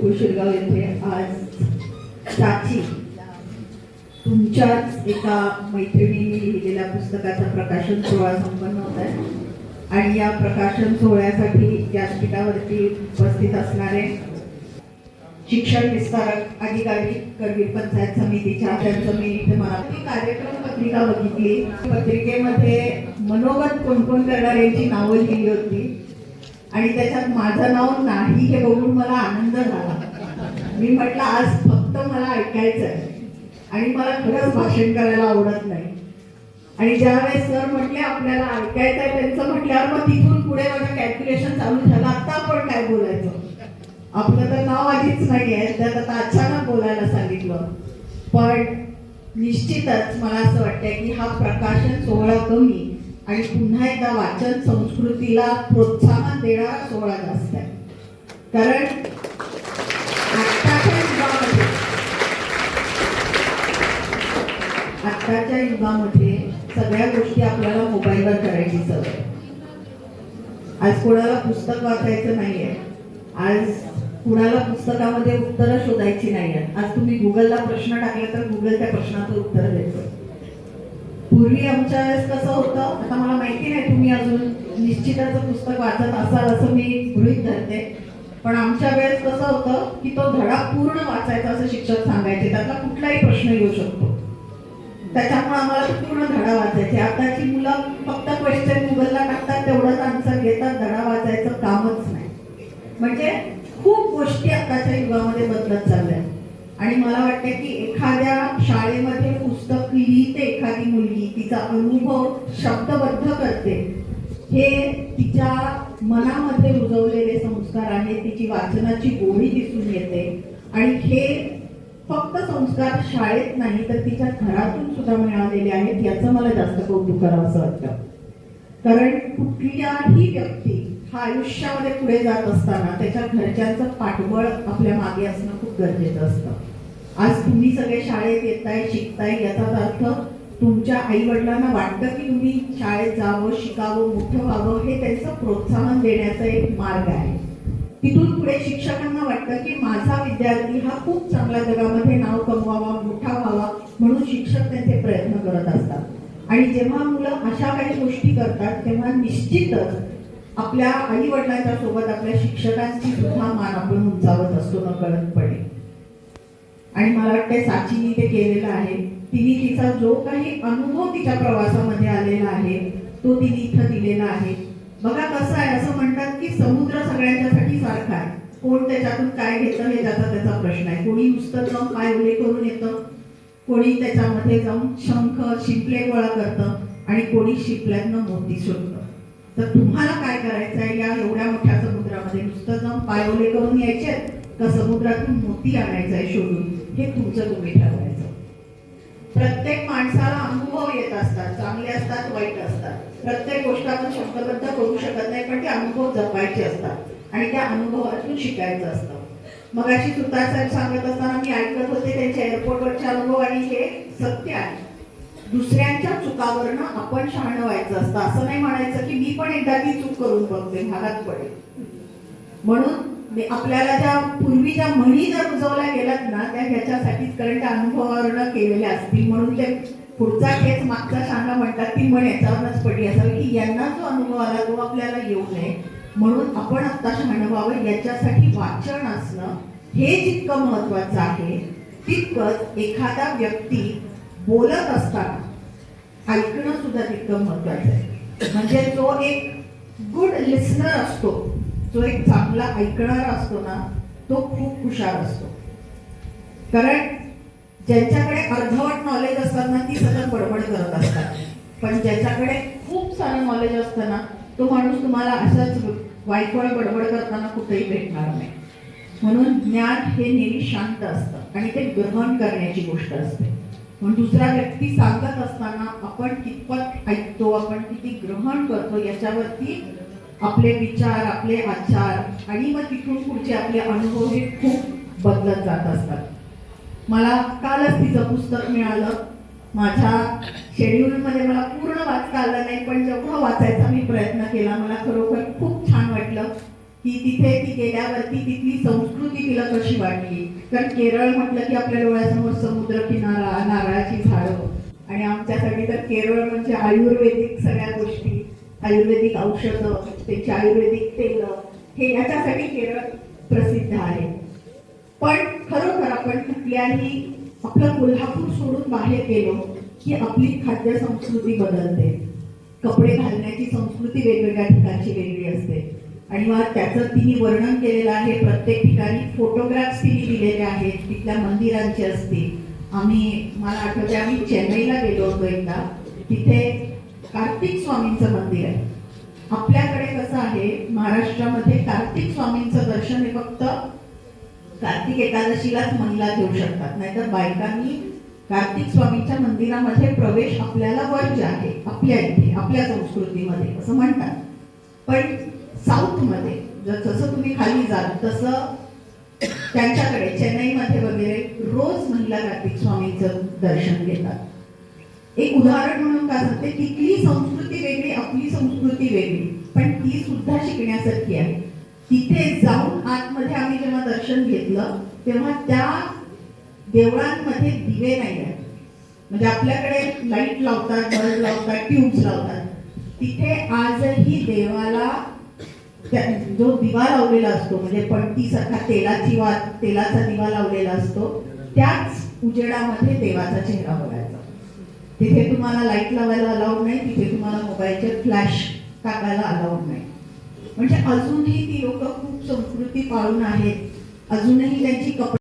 गोकुळ शिरगाव येथे आज साची तुमच्याच एका मैत्रिणीने लिहिलेल्या पुस्तकाचा प्रकाशन सोहळा संपन्न होत आहे. आणि या प्रकाशन सोहळ्यासाठी व्यासपीठावरती उपस्थित असणारे शिक्षण विस्तारक अधिकारी करवीर पंचायत समितीच्या त्यांचं मी इथे मला कार्यक्रम पत्रिका बघितली. पत्रिकेमध्ये मनोगत कोण कोण करणाऱ्यांची नावं लिहिली होती. आणि त्याच्यात माझं नाव नाही हे बघून मला आनंद झाला. मी म्हटलं आज फक्त मला ऐकायचं आहे आणि मला खरंच भाषण करायला आवडत नाही. आणि ज्यावेळेस सर म्हटले आपल्याला ऐकायचं आहे त्यांचं म्हटल्यावर मग तिथून पुढे माझं कॅल्क्युलेशन चालू झालं. आता आपण काय बोलायचं? आपलं तर नाव आधीच नाही आहे त्यात आता अचानक बोलायला सांगितलं. पण निश्चितच मला असं वाटतंय की हा प्रकाशन सोहळा कमी आणि पुन्हा एकदा वाचन संस्कृतीला प्रोत्साहन देणारा सोहळा जास्त आहे. कारण आत्ताच्या युगामध्ये आत्ताच्या युगामध्ये सगळ्या गोष्टी आपल्याला मोबाईलवर करायची सवय आज कोणाला पुस्तक वाचायचं नाहीये. आज कुणाला पुस्तकामध्ये उत्तरं शोधायची नाही आहेत आज तुम्ही गुगलला प्रश्न टाकला तर गुगल त्या प्रश्नाचं उत्तर देतो. पूर्वी आमच्या वेळेस कसं होतं आता मला माहिती नाही तुम्ही अजून निश्चितच पुस्तक वाचत असाल असं मी गृहित धरते. पण आमच्या वेळेस कसं होतं की तो धडा पूर्ण वाचायचा असं शिक्षक सांगायचे. त्यातला कुठलाही प्रश्न येऊ शकतो. त्याच्यामुळे आम्हाला पूर्ण धडा वाचायचे. आताची मुलं फक्त क्वेश्चन गुगलला टाकतात तेवढंच आन्सर घेतात धडा वाचायचं कामच नाही. म्हणजे खूप गोष्टी आताच्या युगामध्ये बदलत चालल्या आणि मला वाटतं की एखाद्या शाळेमध्ये पुस्तक लिहिते एखादी मुलगी तिचा अनुभव शब्दबद्ध करते. हे तिच्या मनामध्ये रुजवलेले संस्कार आहेत तिची वाचनाची गोडी दिसून येते. आणि हे फक्त संस्कार शाळेत नाही तर तिच्या घरातून सुद्धा मिळालेले आहेत याचं मला जास्त कौतुक करावं असं वाटतं. कारण कुठल्याही व्यक्ती हा आयुष्यामध्ये पुढे जात असताना त्याच्या घरच्यांचं पाठबळ आपल्या मागे असणं खूप गरजेचं असतं. आज तुम्ही सगळे शाळेत येताय शिकताय याचाच अर्थ तुमच्या आई वडिलांना वाटतं की तुम्ही शाळेत जावं शिकावं मोठं व्हावं हे त्यांचं प्रोत्साहन देण्याचा एक मार्ग आहे. तिथून पुढे शिक्षकांना वाटतं की माझा विद्यार्थी हा खूप चांगल्या जगामध्ये नाव कमवावा मोठा व्हावा म्हणून शिक्षक त्यांचे प्रयत्न करत असतात. आणि जेव्हा मुलं अशा काही गोष्टी करतात तेव्हा निश्चितच आपल्या आई वडिलांच्या सोबत आपल्या शिक्षकांची सुद्धा मान आपण उंचावत असतो न आणि मला वाटतं साचीने ते केलेलं आहे. तिने तिचा जो काही अनुभव तिच्या प्रवासामध्ये आलेला आहे तो तिने इथं दिलेला आहे. बघा कसं आहे असं म्हणतात की समुद्र सगळ्यांच्यासाठी सारखा आहे. कोण त्याच्यातून काय घेतं हे त्याचा त्याचा प्रश्न आहे. कोणी नुसतं जाऊन पाय उले करून येतं कोणी त्याच्यामध्ये जाऊन शंख शिंपले गोळा करतं आणि कोणी शिपल्यातनं मोती शोधतं तर तुम्हाला काय करायचं आहे? या एवढ्या मोठ्या समुद्रामध्ये नुसतं जाऊन पाय ओले करून यायचे का समुद्रातून मोती आणायचं आहे शोधून? हे तुमचं तुम्ही ठरवायचं प्रत्येक माणसाला अनुभव येत असतात चांगले असतात वाईट असतात. प्रत्येक गोष्ट आपण शब्दबद्ध करू शकत नाही पण ते अनुभव जपायचे असतात. आणि त्या अनुभवातून शिकायचं असतं. मग अशी सुतार साहेब सांगत असताना मी ऐकत होते त्यांच्या एअरपोर्टवरचे अनुभव आणि हे सत्य आहे. दुसऱ्यांच्या चुकावरनं आपण शहाणं व्हायचं असतं. असं नाही म्हणायचं की मी पण एकदा ती चूक करून बघते भागात पडेल. म्हणून आपल्याला ज्या पूर्वी ज्या म्हणी जर रुजवल्या गेल्यात ना त्या ह्याच्यासाठीच कारण त्या अनुभवावरनं केलेल्या असतील. म्हणून ते पुढचा खेच मागचा सांगा म्हणतात ती म्हण याच्यावरच पडली असावी की यांना जो अनुभव आला तो आपल्याला येऊ नये. म्हणून आपण आत्ता शहाणं व्हावं याच्यासाठी वाचन असणं हे जितकं महत्वाचं आहे तितकंच एखादा व्यक्ती बोलत असताना ऐकणं सुद्धा तितकं महत्वाचं आहे. म्हणजे जो एक गुड लिस्नर असतो. जो एक चांगला ऐकणारा असतो ना तो खूप हुशार असतो. कारण ज्यांच्याकडे अर्धवट नॉलेज असताना ती सतत बडबड करत असतात. पण ज्याच्याकडे खूप सारं नॉलेज असताना तो माणूस तुम्हाला असंच वायफळ बडबड करताना कुठेही भेटणार नाही. म्हणून ज्ञान हे नेहमी शांत असतं आणि ते ग्रहण करण्याची गोष्ट असते. म्हणून दुसरा व्यक्ती सांगत असताना आपण कितपत ऐकतो आपण किती ग्रहण करतो याच्यावरती आपले विचार आपले आचार आणि मग तिथून पुढचे आपले अनुभव हे खूप बदलत जात असतात. मला कालच तिचं पुस्तक मिळालं. माझ्या शेड्यूलमध्ये मला पूर्ण वाचता आलं नाही पण जेवढा वाचायचा मी प्रयत्न केला मला खरोखर खूप छान वाटलं. की तिथे ती गेल्यावरती तिथली संस्कृती तिला कशी वाटली? कारण केरळ म्हटलं की आपल्या डोळ्यासमोर समुद्र किनारा नारळाची झाडं. आणि आमच्यासाठी तर केरळ म्हणजे आयुर्वेदिक सगळ्यात आयुर्वेदिक औषधं त्यांची आयुर्वेदिक तेल हे याच्यासाठी केरळ प्रसिद्ध आहे. पण खरोखर आपण कुठल्याही आपलं कोल्हापूर सोडून बाहेर गेलो की आपली खाद्य संस्कृती बदलते. कपडे घालण्याची संस्कृती वेगवेगळ्या ठिकाणची वेगळी असते. आणि मग त्याचं तिने वर्णन केलेलं आहे प्रत्येक ठिकाणी फोटोग्राफ्स तिने दिलेले आहेत तिथल्या मंदिरांचे असतील. आम्ही मला आठवते आम्ही चेन्नईला गेलो होतो एकदा. तिथे कार्तिक स्वामींचं मंदिर आहे. आपल्याकडे कसं आहे महाराष्ट्रामध्ये कार्तिक स्वामींचं दर्शन हे फक्त कार्तिक एकादशीलाच महिला घेऊ शकतात. नाहीतर बायकांनी कार्तिक स्वामींच्या मंदिरामध्ये प्रवेश आपल्याला वर्ज आहे आपल्या इथे आपल्या संस्कृतीमध्ये असं म्हणतात. पण साऊथमध्ये जर जसं तुम्ही खाली जाल तसं त्यांच्याकडे चेन्नईमध्ये वगैरे रोज महिला कार्तिक स्वामींचं दर्शन घेतात. एक उदाहरण म्हणून काय सांगते तिथली ती वेगळी. पण ती सुद्धा शिकण्यासारखी आहे. तिथे जाऊन आतमध्ये आम्ही जेव्हा दर्शन घेतलं तेव्हा त्या देवळांमध्ये दिवे नाही आहेत. म्हणजे आपल्याकडे लाइट लावतात बल्ब लावतात ट्यूब्स लावतात. तिथे आजही देवाला जो दिवा लावलेला असतो म्हणजे पणतीसारखा तेलाची वा तेलाचा दिवा लावलेला असतो त्याच उजेडामध्ये देवाचा चेहरा बघायचा. तिथे तुम्हाला लाइट लावायला अलाउड नाही तिथे तुम्हाला मोबाईलचे फ्लॅश टाकायला अलाउड नाही. म्हणजे अजूनही ती लोक खूप संस्कृती पाळून आहेत. अजूनही त्यांची कपडे